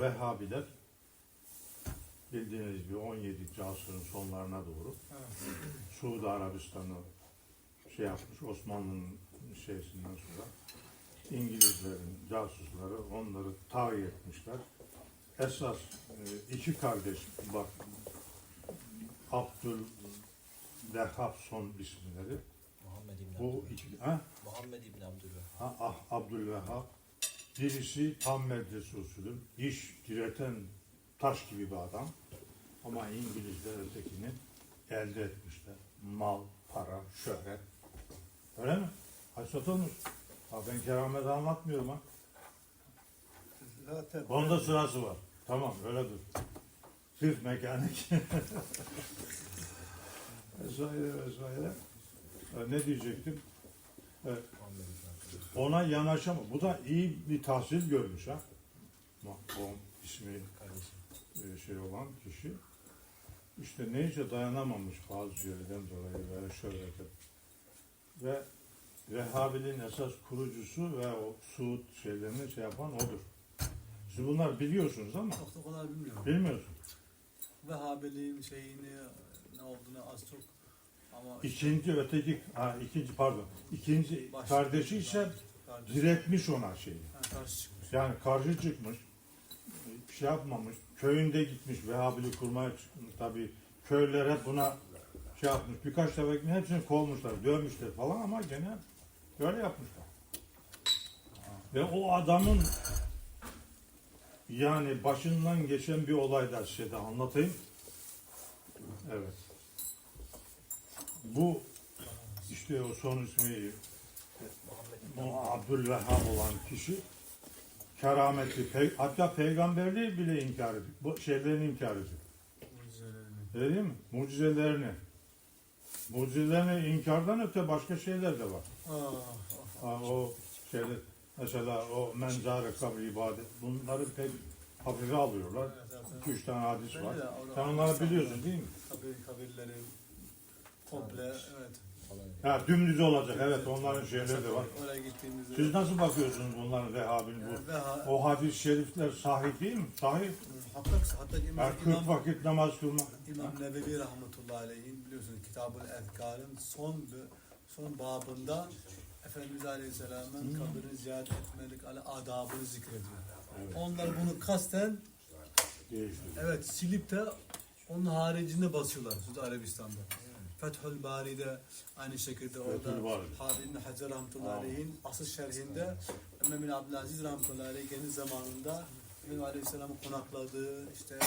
Vehhabiler bildiğiniz gibi 17. asrın sonlarına doğru Suudi Arabistan'ı şey yapmış Osmanlı'nın şeysinden sonra İngilizlerin casusları onları tayin etmişler. Esas e, iki kardeş bak Abdül Vehhab son isimleri. Muhammed İbni Bu iki, ha? Muhammed İbni Abdülvehhab. Ha, ah, Abdülvehhab. Birisi tam medrese usulü, diş direten taş gibi bir adam. Ama İngilizler ötekini elde etmişler. Mal, para, şöhret. Öyle mi? Haşat olmuş. Ha ben keramet anlatmıyorum ha. Zaten Onda sırası var. Tamam öyle dur. Sırf mekanik. vesaire vesaire. Ne diyecektim? Evet. Ona yanaşamam. Bu da iyi bir tahsil görmüş ha. O ismi e, şey olan kişi. İşte neyse dayanamamış bazı şeylerden dolayı böyle şöyle ve Vehhabiliğin esas kurucusu ve o Suud şeylerini şey yapan odur. Siz bunlar biliyorsunuz ama çok da kadar bilmiyorum. bilmiyorsunuz. Vehhabiliğin şeyini ne olduğunu az çok ama İkinci öteki ha ikinci pardon. ikinci kardeşi ise kardeş, diretmiş ona şeyi. ha, karşı çıkmış. Yani karşı çıkmış, bir şey yapmamış, köyünde gitmiş, Vehhabilik kurmaya çıkmış. Tabii köylüler hep buna şey yapmış, birkaç defa gitmiş, hepsini kovmuşlar, dövmüşler falan ama gene böyle yapmışlar. Ve o adamın yani başından geçen bir olay da size de anlatayım. Evet. Bu işte o son ismi o Abdülvehhab olan kişi kerameti, pe- hatta peygamberliği bile inkar ediyor. Bu şeylerini inkar ediyor. Mucizelerini. Değil mi? Mucizelerini. Mucizelerini inkardan öte başka şeyler de var. Ah, Ha, o şeyler, mesela o menzare kabri ibadet, bunları pek hafife alıyorlar. evet, evet, üç tane hadis var. Sen onları biliyorsun değil mi? Kabir, kabirleri komple evet. Ha, dümdüz olacak. Evet onların şeyleri de var. Oraya gittiğimizde Siz nasıl bakıyorsunuz bunların Vehhab'in bu? ve ha, O hadis-i şerifler sahih değil mi? Sahih. hatta hatta İmam, Yani 40 İmam, vakit namaz kılma. İmam Nevevi rahmetullahi aleyhin biliyorsunuz Kitab-ı Ezkar'ın son son babında Efendimiz Aleyhisselam'ın kabrini ziyaret etmelik ala adabını zikrediyor. Evet. Onlar bunu kasten Değişti. evet silip de onun haricinde basıyorlar Suudi Arabistan'da. Fethül Bari'de aynı şekilde orada Bari. Hafız İbni Hacer rahmetullahi aleyhin asıl şerhinde Ömer bin Abdülaziz rahmetullahi aleyh kendi zamanında Efendimiz Aleyhisselam'ın konakladığı, işte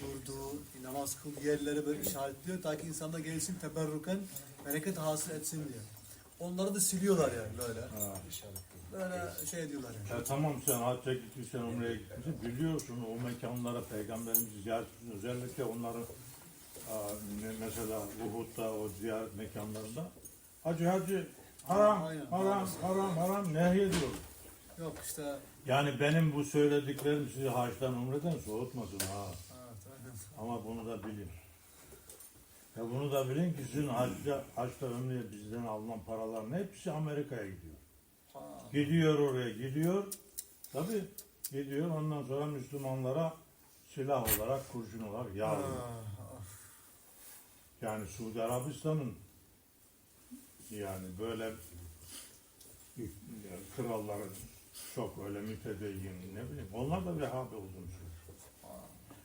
durduğu, namaz kıl yerleri böyle işaretliyor. Ta ki insanlar gelsin teberruken bereket hasıl etsin diye. Onları da siliyorlar yani böyle. Ha. Böyle şey diyorlar yani. Ya tamam sen hacca gitmişsen, umreye gitmişsin. Biliyorsun o mekanlara peygamberimiz ziyaret etsin. Özellikle ne- mesela Uhud'da o ziyaret mekanlarında hacı hacı haram, Aynen. haram, haram, haram nehyediyor. Yok işte Yani benim bu söylediklerim sizi hacdan umreden soğutmasın ha. evet, aynen. Ama bunu da bilin. Ya bunu da bilin ki sizin hacca, haçta ömreye bizden alınan paraların hepsi Amerika'ya gidiyor. Ha, Gidiyor oraya gidiyor. Tabi gidiyor ondan sonra Müslümanlara silah olarak kurşun olarak yağlıyor. ha, Yani Suudi Arabistan'ın yani böyle yani kralların çok öyle mütedeyyin ne bileyim onlar da Vehhabi olduğunu.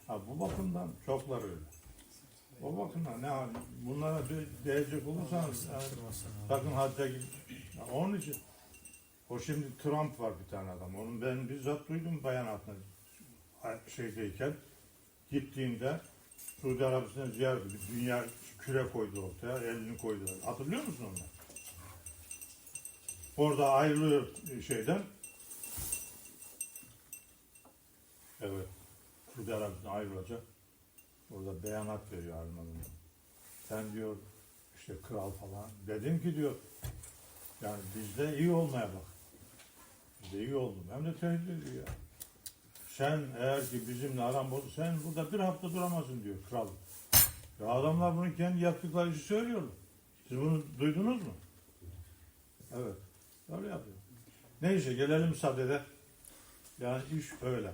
Ha, bu bakımdan çoklar öyle. O bakımdan ne hal- bunlara de- değecek olursanız yani, sakın hacca. Ya Onun için o şimdi Trump var bir tane adam. Onun ben bizzat duydum beyanatını şeydeyken gittiğinde Suudi Arabistan'ı ziyaret edip dünya küre koydu ortaya, elini koydu. Hatırlıyor musun onu? Orada ayrılıyor şeyden. Evet. Suudi Arabistan ayrılacak. Orada beyanat veriyor Alman'ın. Sen diyor işte kral falan. Dedim ki diyor yani bizde iyi olmaya bak. Bizde iyi oldum. Hem de tehdit ediyor ya. Sen eğer ki bizimle aran bozuk, sen burada bir hafta duramazsın diyor kral. Ya adamlar bunu kendi yaptıkları işi söylüyorlar. Siz bunu duydunuz mu? Evet. Öyle yapıyor. Neyse gelelim sadede. Yani iş öyle.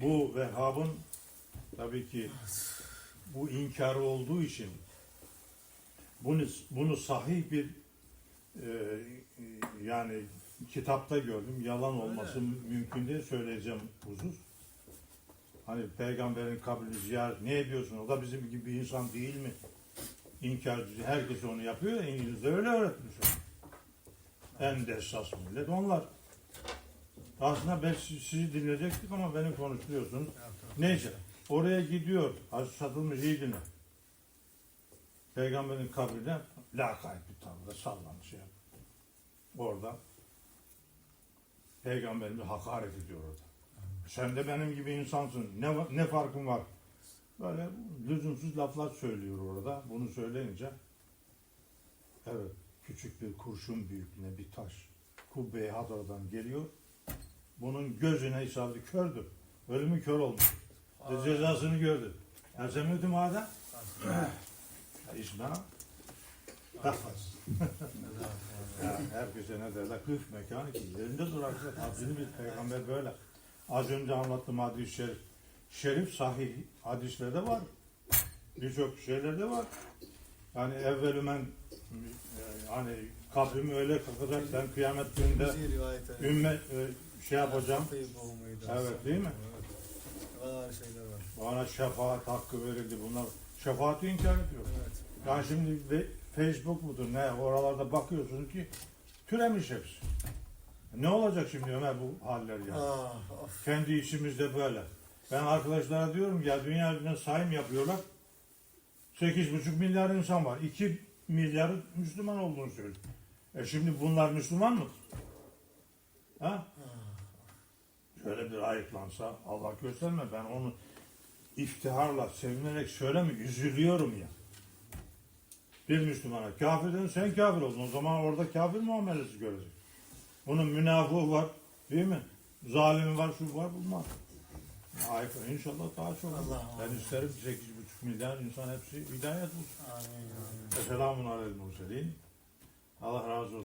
bu Vehhab'ın tabii ki bu inkarı olduğu için bunu bunu sahih bir e, yani kitapta gördüm. Yalan olması mümkün değil söyleyeceğim husus. Hani peygamberin kabrini ziyaret ne ediyorsun? O da bizim gibi bir insan değil mi? İnkarcı. Herkes onu yapıyor. ya, İngilizce öyle öğretmiş. En de esas millet onlar. Aslında ben siz- sizi dinleyecektik ama beni konuşturuyorsunuz. Neyse. Oraya gidiyor. Az satılmış iyi dinle. Peygamberin kabrine lakayt bir tavırda sallanmış ya. Orada peygamberimize hakaret ediyor orada. Sen de benim gibi insansın. Ne, ne farkın var? Böyle lüzumsuz laflar söylüyor orada. Bunu söyleyince evet küçük bir kurşun büyüklüğüne bir taş kubbe-i hadradan geliyor. Bunun gözüne isabeti kördü. Ölümü kör olmuş. Ve cezasını gördü. Ersemüdü madem? İsmail. Kafas. Ya herkese ne derler? Kıf mekanı ki yerinde durarsa haddini bir peygamber böyle. Az önce anlattığım hadis-i şerif. Şerif sahih hadislerde var. Birçok şeylerde var. Yani evvelümen hani kabrim öyle kalkacak ben kıyamet gününde ümmet e, şey yapacağım. Evet değil mi? Bana şefaat hakkı verildi. Bunlar şefaati inkar ediyor. Evet. Yani şimdi ve- Facebook mudur ne oralarda bakıyorsun ki türemiş hepsi. Ne olacak şimdi Ömer bu haller ya? Ah, of. Kendi içimizde böyle. Ben arkadaşlara diyorum ya dünya üzerinde sayım yapıyorlar. 8,5 milyar insan var. 2 milyarı Müslüman olduğunu söylüyor. E şimdi bunlar Müslüman mı? Ha? Şöyle bir ayıplansa Allah gösterme ben onu iftiharla, sevinerek söyleme üzülüyorum ya. Bir Müslümana kafir dedin sen kafir oldun. O zaman orada kafir muamelesi görecek. Bunun münafığı var değil mi? Zalimi var, şu var, bunlar. Ayıp. İnşallah daha çok. Allah ben isterim 8,5 milyar insan hepsi hidayet bulsun. Amin. Selamun murselin. Allah razı olsun.